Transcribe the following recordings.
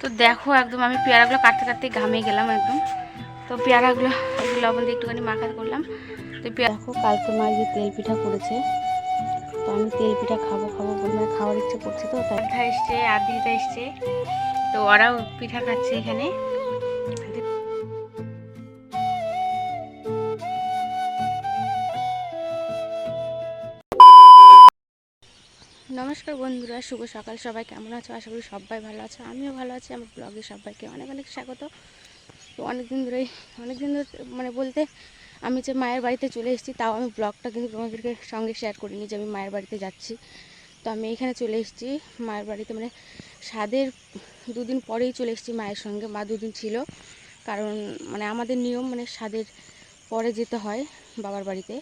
তো দেখো একদম আমি পেয়ারাগুলো কাটতে কাটতে ঘামিয়ে গেলাম একদম। তো পেয়ারাগুলো লবণ দিয়ে একটুখানি মাখা করলাম। তো পেয়ারা দেখো কালকে মা যে তেল পিঠা করেছে। তো আমি তেল পিঠা খাব খাব বলে মানে খাওয়ার ইচ্ছে করছে তো তাই এসছে আদিটা এসছে। তো ওরাও পিঠা খাচ্ছে এখানে। নমস্কার বন্ধুরা, শুভ সকাল। সবাই কেমন আছো? আশা করি সবাই ভালো আছো। আমিও ভালো আছি। আমার ব্লগে সবাইকে অনেক অনেক স্বাগত। তো অনেকদিন ধরেই, অনেকদিন ধরে মানে বলতে আমি যে মায়ের বাড়িতে চলে এসেছি, তাও আমি ব্লগটা কিন্তু তোমাদেরকে সঙ্গে শেয়ার করিনি যে আমি মায়ের বাড়িতে যাচ্ছি। তো আমি এখানে চলে এসেছি। মায়ের বাড়িতে মানে স্বাদের দুদিন পরেই চলে এসেছি মায়ের সঙ্গে। মা দুদিন ছিল। কারণ মানে আমাদের নিয়ম মানে স্বাদের পরে যেতে হয় বাবার বাড়িতে।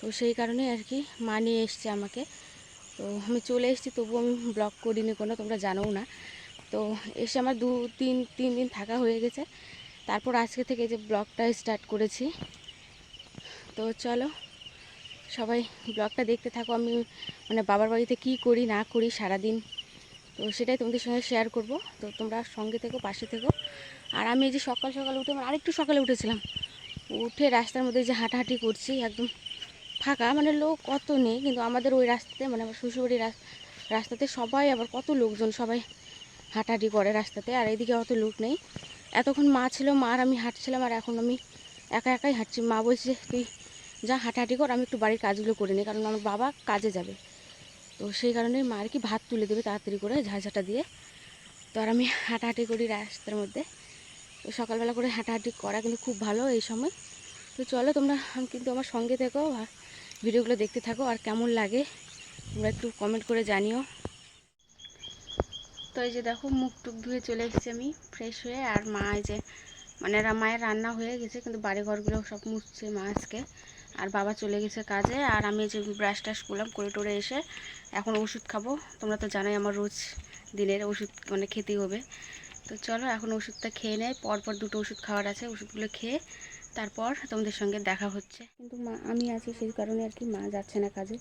তো সেই কারণে আর কি মা নিয়ে এসছে আমাকে। তো আমি চলে এসেছি তবু আমি ব্লগ করিনি কোনো, তোমরা জানোও না। তো এসে আমার দু, তিন তিন দিন থাকা হয়ে গেছে। তারপর আজকে থেকে যে ব্লগটা স্টার্ট করেছি। তো চলো, সবাই ব্লগটা দেখতে থাকো। আমি মানে বাবার বাড়িতে কি করি, না করি সারাদিন, তো সেটাই তোমাদের সঙ্গে শেয়ার করব। তো তোমরা সঙ্গে থেকো, পাশে থেকো। আর আমি এই যে সকাল সকাল উঠে মানে আরেকটু সকালে উঠেছিলাম। উঠে রাস্তার মধ্যে যে হাঁটাহাঁটি করছি, একদম ফাঁকা মানে লোক অত নেই, কিন্তু আমাদের ওই রাস্তাতে মানে আমার শ্বশুরবাড়ির রাস- রাস্তাতে সবাই আবার কত লোকজন সবাই হাঁটাহাঁটি করে রাস্তাতে, আর এদিকে অত লোক নেই। এতক্ষণ মা ছিল মা আর আমি হাঁটছিলাম, আর এখন আমি একা একাই হাঁটছি। মা বলছে তুই যা হাঁটাহাঁটি কর, আমি একটু বাড়ির কাজগুলো করে নিই, কারণ আমার বাবা কাজে যাবে। তো সেই কারণে মা আর কি ভাত তুলে দেবে তাড়াতাড়ি করে, ঝাঁঝাটা দিয়ে। তো আর আমি হাঁটাহাঁটি করি রাস্তার মধ্যে। তো সকালবেলা করে হাঁটাহাঁটি করা কিন্তু খুব ভালো এই সময়। তো চলো তোমরা কিন্তু আমার সঙ্গে থেকো ভিডিওগুলো দেখতে থাকো আর কেমন লাগে তোমরা একটু কমেন্ট করে জানিও। তো এই যে দেখো, মুখ টুক ধুয়ে চলে এসেছি আমি ফ্রেশ হয়ে। আর মা এই যে মানে মায়ের রান্না হয়ে গেছে, কিন্তু বাড়ি ঘরগুলো সব মুছছে মা আজকে। আর বাবা চলে গেছে কাজে, আর আমি যে ব্রাশ টাশ করলাম, করে টোরে এসে এখন ওষুধ খাব। তোমরা তো জানোই আমার রোজ দিনের ওষুধ মানে খেতেই হবে। তো চলো এখন ওষুধটা খেয়ে নেয় পরপর দুটো ওষুধ খাওয়ার আছে, ওষুধগুলো খেয়ে তারপর তোমাদের সঙ্গে দেখা হচ্ছে। কিন্তু মা, আমি আছি সেই কারণে আর কি মা যাচ্ছে না কাজে।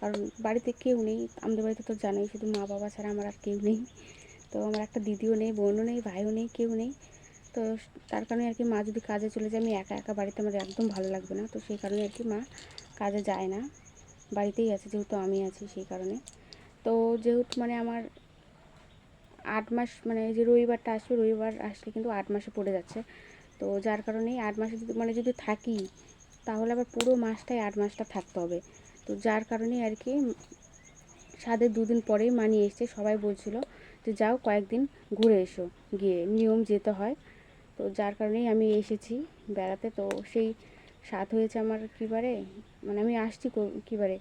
কারণ বাড়িতে কেউ নেই, আমাদের বাড়িতে তো জানোই, শুধু মা বাবা ছাড়া আমার আর কেউ নেই। তো আমার একটা দিদিও নেই, বোনও নেই, ভাইও নেই, কেউ নেই। তো তার কারণে আর কি মা যদি কাজে চলে যায়, আমি একা একা বাড়িতে আমার একদম ভালো লাগবে না। তো সেই কারণে আর কি মা কাজে যায় না। বাড়িতেই আছে, যেহেতু আমি আছি সেই কারণে। তো যেহেতু মানে আমার আট মাস মানে যে রবিবারটা আসবে, রবিবার আসলে কিন্তু আট মাসে পড়ে যাচ্ছে। তো যার কারণেই আট মাসে যদি মানে যদি থাকি, তাহলে আবার পুরো মাসটাই আট মাসটা থাকতে হবে। তো যার কারণেই আর কি সাদের দুদিন পরেই মানিয়ে এসছে, সবাই বলছিল যে যাও কয়েকদিন ঘুরে এসো, গিয়ে নিয়ম যেতে হয়। তো যার কারণেই আমি এসেছি বেড়াতে। তো সেই সাত হয়েছে আমার কী বারে? মানে আমি আসছি কো- কী বারে?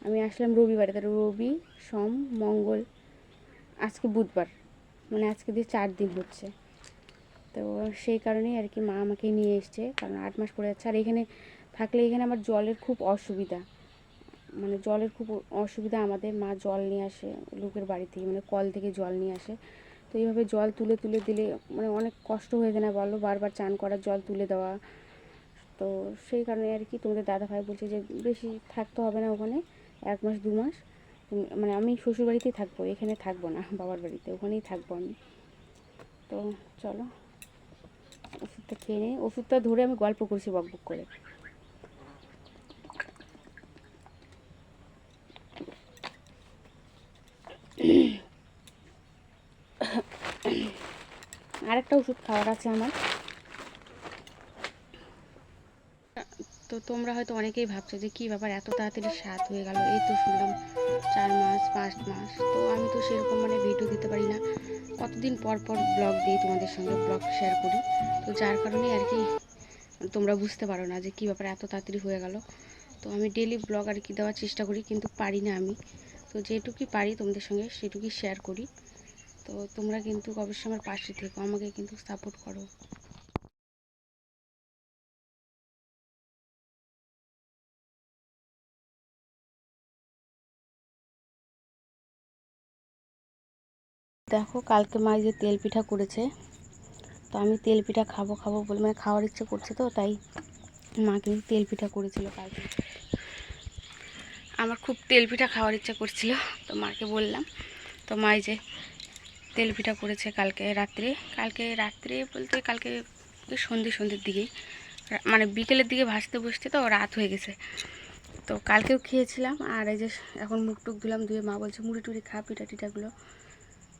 আমি আসলাম রবিবারে, তাহলে রবি, সোম, মঙ্গল, আজকে বুধবার। মানে আজকে দিয়ে চার দিন হচ্ছে। তো সেই কারণেই আর কি মা আমাকে নিয়ে এসছে, কারণ আট মাস পড়ে যাচ্ছে। আর এখানে থাকলে এখানে আমার জলের খুব অসুবিধা। মানে জলের খুব অসুবিধা আমাদের। মা জল নিয়ে আসে লোকের বাড়ি থেকে মানে কল থেকে জল নিয়ে আসে। তো এইভাবে জল তুলে তুলে দিলে মানে অনেক কষ্ট হয়ে যায় না বলো? বারবার চান করার জল তুলে দেওয়া। তো সেই কারণে আর কি তোমাদের দাদা ভাই বলছে যে বেশি থাকতে হবে না ওখানে, এক মাস, দু মাস। মানে আমি শ্বশুর বাড়িতেই থাকব, এখানে থাকব না, বাবার বাড়িতে, ওখানেই থাকব আমি। তো চলো। ওষুধটা খেয়ে নিই। ওষুধটা ধরে আমি গল্প করছি বকবক করে। আরেকটা ওষুধ খাওয়ার আছে আমার। তো তোমরা হয়তো অনেকেই ভাবছ যে কী ব্যাপার, এত তাড়াতাড়ি সাত হয়ে গেল, এই তো শুনলাম চার মাস, পাঁচ মাস, তো আমি তো সেরকম মানে ভিডিও দিতে পারি না। কতদিন পর পর ব্লগ দিই তোমাদের সঙ্গে ব্লগ শেয়ার করি, তো যার কারণে আর কি তোমরা বুঝতে পারো না যে কী ব্যাপার, এত তাড়াতাড়ি হয়ে গেল। তো আমি ডেলি ব্লগ আর কি দেওয়ার চেষ্টা করি, কিন্তু পারি না আমি। তো যেটুকুই পারি তোমাদের সঙ্গে সেটুকুই শেয়ার করি। তো তোমরা কিন্তু অবশ্যই আমার পাশে থেকো, আমাকে কিন্তু সাপোর্ট করো। দেখো কালকে মা যে তেল পিঠা করেছে, তো আমি তেল পিঠা খাব খাব বলে মানে খাওয়ার ইচ্ছে করছে তো, তাই মা কিন্তু তেল পিঠা করেছিল কালকে। আমার খুব তেল পিঠা খাওয়ার ইচ্ছা করছিল, তো মাকে বললাম, তো মা যে তেল পিঠা করেছে কালকে রাত্রে কালকে রাত্রে বলতে কালকে সন্ধে সন্ধ্যের দিকেই রা- মানে বিকেলের দিকে ভাসতে বসতে তো রাত হয়ে গেছে। তো কালকেও খেয়েছিলাম, আর এই যে এখন মুখ টুক ধুলাম, ধুয়ে মা বলছে মুড়ি টুড়ি খা পিঠা টিঠাগুলো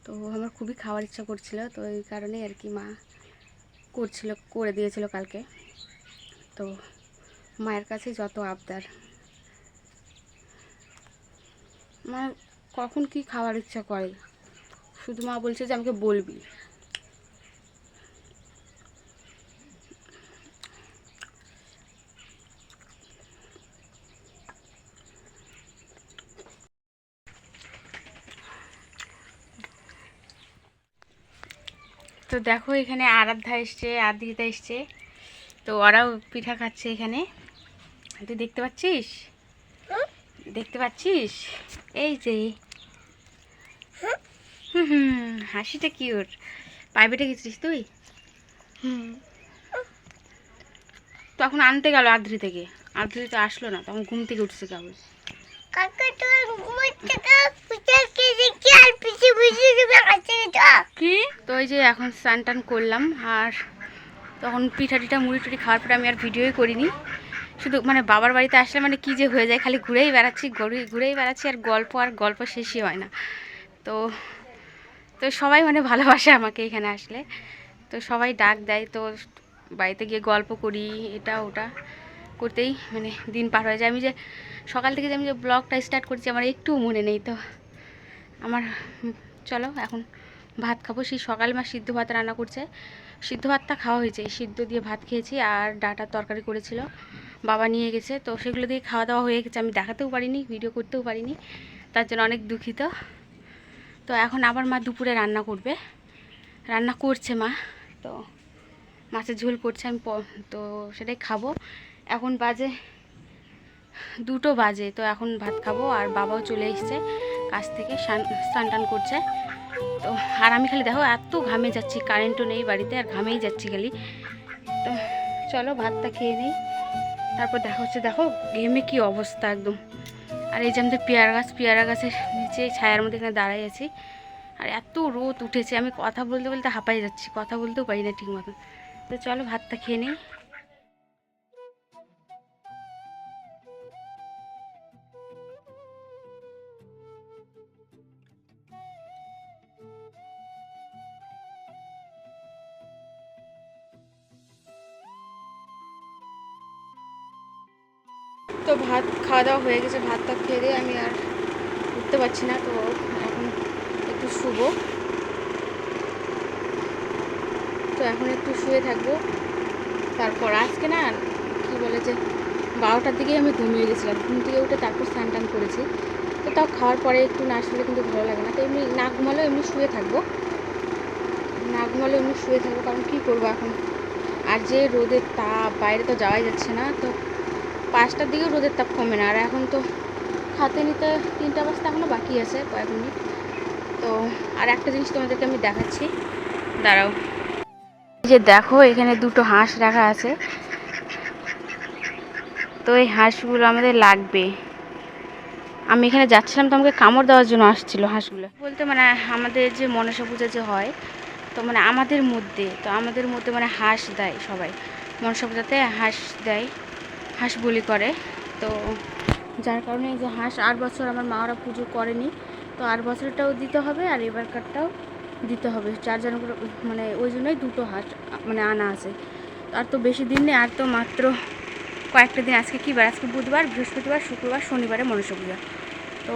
তো আমার খুবই খাওয়ার ইচ্ছা করছিল, তো এই কারণেই আর কি মা করছিল, করে দিয়েছিল কালকে। তো মায়ের কাছে যত আবদার। মা কখন কি খাওয়ার ইচ্ছা করে? শুধু মা বলছে যে আমাকে বলবি। তো দেখো এখানে আরাধ্যা এসছে আদ্রিতা এসছে। তো ওরাও পিঠা খাচ্ছে এখানে। তুই দেখতে পাচ্ছিস? দেখতে পাচ্ছিস? এই যে। হুম হুম হাসিটা কি ওর প্রাইভেটে গেছিস তুই তখন আনতে গেল আদ্রি থেকে। আদ্রি তো আসলো না তখন ঘুম থেকে উঠছে কেবল কি? তো ওই যে এখন স্নান টান করলাম, আর তখন পিঠা টিঠা মুড়ি টুড়ি খাওয়ার পরে আমি আর ভিডিওই করিনি। শুধু মানে বাবার বাড়িতে আসলে মানে কি যে হয়ে যায়, খালি ঘুরেই বেড়াচ্ছি, ঘুরে, ঘুরেই বেড়াচ্ছি, আর গল্প আর গল্প শেষই হয় না। তো তো সবাই মানে ভালোবাসে আমাকে এখানে আসলে। তো সবাই ডাক দেয়, তো বাড়িতে গিয়ে গল্প করি, এটা ওটা করতেই মানে দিন পার হয়ে যায়। আমি যে সকাল থেকে যে আমি যে ব্লগটা স্টার্ট করছি, আমার একটুও মনে নেই তো। আমার চলো এখন ভাত খাব। সেই সকাল মা সিদ্ধ ভাত রান্না করছে। সিদ্ধ ভাতটা খাওয়া হয়েছে। সিদ্ধ দিয়ে ভাত খেয়েছি আর ডাটার তরকারি করেছিল। বাবা নিয়ে গেছে। তো সেগুলো দিয়ে খাওয়া দাওয়া হয়ে গেছে। আমি দেখাতেও পারিনি ভিডিও করতেও পারিনি। তার জন্য অনেক দুঃখিত। তো এখন আবার মা দুপুরে রান্না করবে। রান্না করছে মা। তো মাছের ঝোল করছে। আমি তো সেটাই খাব। এখন বাজে দুটো বাজে। তো এখন ভাত খাব। আর বাবাও চলে এসছে। কাছ থেকে স্নান- টান করছে। তো, আর আমি খালি দেখো এত ঘামে যাচ্ছি কারেন্টও নেই বাড়িতে, আর ঘামেই যাচ্ছি খালি। তো, চলো ভাতটা খেয়ে নিই। তারপর দেখা হচ্ছে, দেখো ঘেমে কি অবস্থা একদম। আর এই যে আমাদের পেয়ারা গাছ, পেয়ারা গাছের নিচে ছায়ার মধ্যে এখানে দাঁড়াই আছি। আর এত রোদ উঠেছে, আমি কথা বলতে বলতে হাঁপাই যাচ্ছি, কথা বলতেও পারি না ঠিক মতো তো চলো ভাতটা খেয়ে নেই। হয়ে গেছে, ভাতটা খেয়ে দিয়ে আমি আর উঠতে পারছি না, তো এখন একটু শুবো। তো এখন একটু শুয়ে থাকব। তারপর আজকে না, কি বলে যে, বারোটার দিকেই আমি ঘুমিয়ে গেছিলাম। ঘুম থেকে উঠে তারপর স্নান টান করেছি। তো তাও খাওয়ার পরে একটু না শুলে কিন্তু ভালো লাগে না। তো এমনি না ঘুমালেও এমনি শুয়ে থাকব। না ঘুমালেও এমনি শুয়ে থাকব, কারণ কী করব এখন? আর যে রোদের তাপ, বাইরে তো যাওয়াই যাচ্ছে না, তো পাঁচটার দিকেও রোদের তাপ কমে না। আর এখন তো হাতে নিতে তিনটা বাজতে এখনও বাকি আছে কয়েক মিনিট। তো আর একটা জিনিস তোমাদেরকে আমি দেখাচ্ছি। দাঁড়াও। যে দেখো, এখানে দুটো হাঁস রাখা আছে। তো এই হাঁসগুলো আমাদের লাগবে। আমি এখানে যাচ্ছিলাম তো আমাকে কামড় দেওয়ার জন্য আসছিল হাঁসগুলো। বলতে মানে আমাদের যে মনসা পূজা যে হয়, তো মানে আমাদের মধ্যে, তো আমাদের মধ্যে মানে হাঁস দেয় সবাই। মনসা পূজাতে হাঁস দেয়। হাঁস বলি করে। তো যার কারণে এই যে হাঁস আট বছর আমার মারা পুজো করেনি। তো আট বছরটাও দিতে হবে আর এবার এবারকারটাও দিতে হবে। চারজন করে মানে ওই জন্যই দুটো হাঁস মানে আনা আছে। আর তো বেশি দিন নেই, আর তো মাত্র কয়েকটা দিন, আজকে কী বার? আজকে বুধবার, বৃহস্পতিবার, শুক্রবার, শনিবারে মনসা পূজা। তো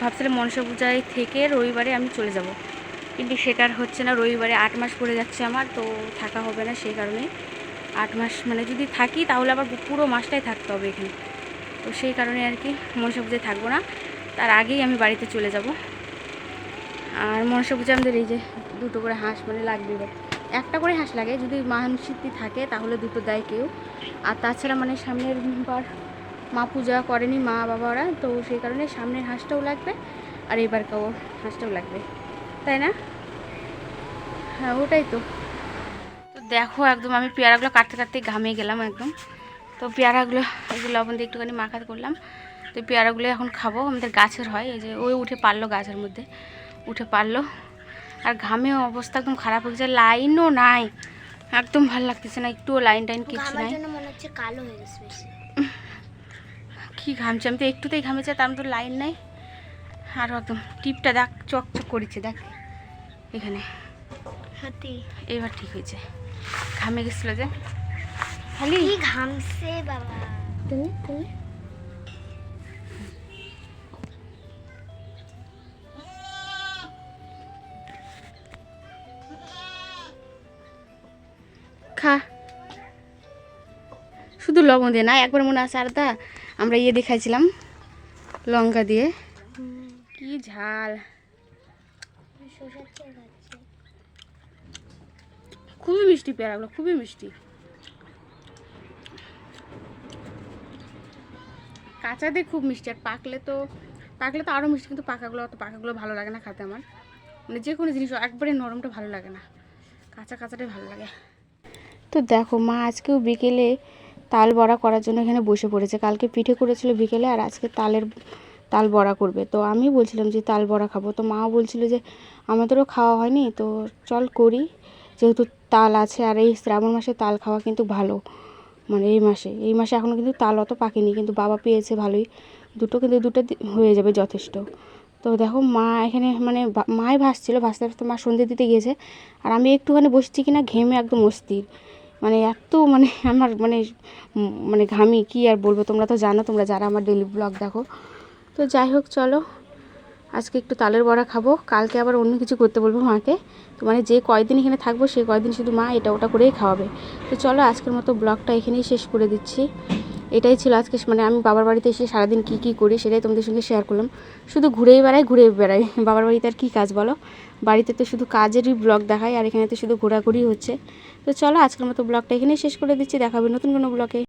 ভাবছিলাম মনসা পূজায় থেকে রবিবারে আমি চলে যাব। কিন্তু সেটার হচ্ছে না, রবিবারে আট মাস পড়ে যাচ্ছে আমার, তো থাকা হবে না সেই কারণে আট মাস মানে যদি থাকি তাহলে আবার পুরো মাসটাই থাকতে হবে এখানে। তো সেই কারণে আর কি মনসা পুজোয় থাকব না। তার আগেই আমি বাড়িতে চলে যাব। আর মনসা পুজো আমাদের এই যে দুটো করে হাঁস মানে লাগবে একটা করে হাঁস লাগে, যদি মানসিদ্ধি থাকে তাহলে দুটো দেয় কেউ। আর তাছাড়া মানে সামনের বার মা পূজা করেনি মা বাবারা, তো সেই কারণে সামনের হাঁসটাও লাগবে আর এবার কেউ হাঁসটাও লাগবে। তাই না? হ্যাঁ ওটাই তো। দেখো একদম আমি পেয়ারাগুলো কাটতে কাটতে ঘামে গেলাম একদম। তো পেয়ারাগুলো এগুলো লবণ দিয়ে একটুখানি মাখা করলাম। তো পেয়ারাগুলো এখন খাব আমাদের গাছের হয় এই যে ওই উঠে পারল গাছের মধ্যে উঠে পারল। আর ঘামেও অবস্থা একদম খারাপ হয়ে গেছে লাইনও নাই একদম ভালো লাগতেছে না একটুও লাইন টাইন কিছু নাই। কি ঘামছে আমি তো একটুতেই ঘামেছে তার তো লাইন নাই। আর একদম টিপটা দেখ চক চক করেছে দেখ এখানে। এবার ঠিক হয়েছে। ঘামে গেছিল যে। খালি? কি ঘামছে বাবা? তুমি তুমি? খা। শুধু লবণ দিয়ে না একবার মনে আছে আরদা আমরা ইয়ে দেখাইছিলাম লঙ্কা দিয়ে। কি ঝাল। খুবই মিষ্টি পেয়ারাগুলো, খুবই মিষ্টি। কাঁচাতে খুব মিষ্টি, আর পাকলে তো পাকলে তো আরও মিষ্টি, কিন্তু পাকাগুলো, অত পাকাগুলো ভালো লাগে না খেতে আমার। মানে যে কোনো জিনিস, একবারে নরমটা ভালো লাগে না। কাঁচা কাঁচাটাই ভালো লাগে। তো দেখো, মা আজকেও বিকেলে তাল বড়া করার জন্য এখানে বসে পড়েছে। কালকে পিঠে করেছিল বিকেলে, আর আজকে তালের, তাল বড়া করবে। তো আমি বলছিলাম যে তাল বড়া খাব। তো মা বলছিল যে আমাদেরও খাওয়া হয়নি, তো চল করি। যেহেতু তাল আছে আর এই শ্রাবণ মাসে তাল খাওয়া কিন্তু ভালো। মানে এই মাসে এই মাসে এখনও কিন্তু তাল অত পাকেনি, কিন্তু বাবা পেয়েছে ভালোই। দুটো কিন্তু দুটো হয়ে যাবে যথেষ্ট। তো দেখো মা এখানে মানে মাই ভাসছিল, ভাসতে ভাসতে মা সন্ধে দিতে গিয়েছে। আর আমি একটুখানি বসছি কিনা ঘেমে একদম অস্থির। মানে এত মানে আমার মানে মানে ঘামি, কি আর বলব? তোমরা তো জানো, তোমরা যারা আমার ডেলি ব্লগ দেখো। তো যাই হোক, চলো। আজকে একটু তালের বড়া খাব। কালকে আবার অন্য কিছু করতে বলব মাকে। তো মানে যে কয়দিন এখানে থাকব, সেই কয়দিন শুধু মা এটা ওটা করেই খাওয়াবে। তো চলো আজকের মতো ব্লগটা এখানেই শেষ করে দিচ্ছি। এটাই ছিল আজকে মানে আমি বাবার বাড়িতে এসে সারাদিন কী কী করি সেটাই তোমাদের সঙ্গে শেয়ার করলাম। শুধু ঘুরেই বেড়াই ঘুরে বেড়াই। বাবার বাড়িতে আর কী কাজ বলো? বাড়িতে তো শুধু কাজেরই ব্লগ দেখায় আর এখানে তো শুধু ঘোরাঘুরি হচ্ছে। তো চলো আজকের মতো ব্লগটা এখানেই শেষ করে দিচ্ছি। দেখাবে নতুন কোনো ব্লগে।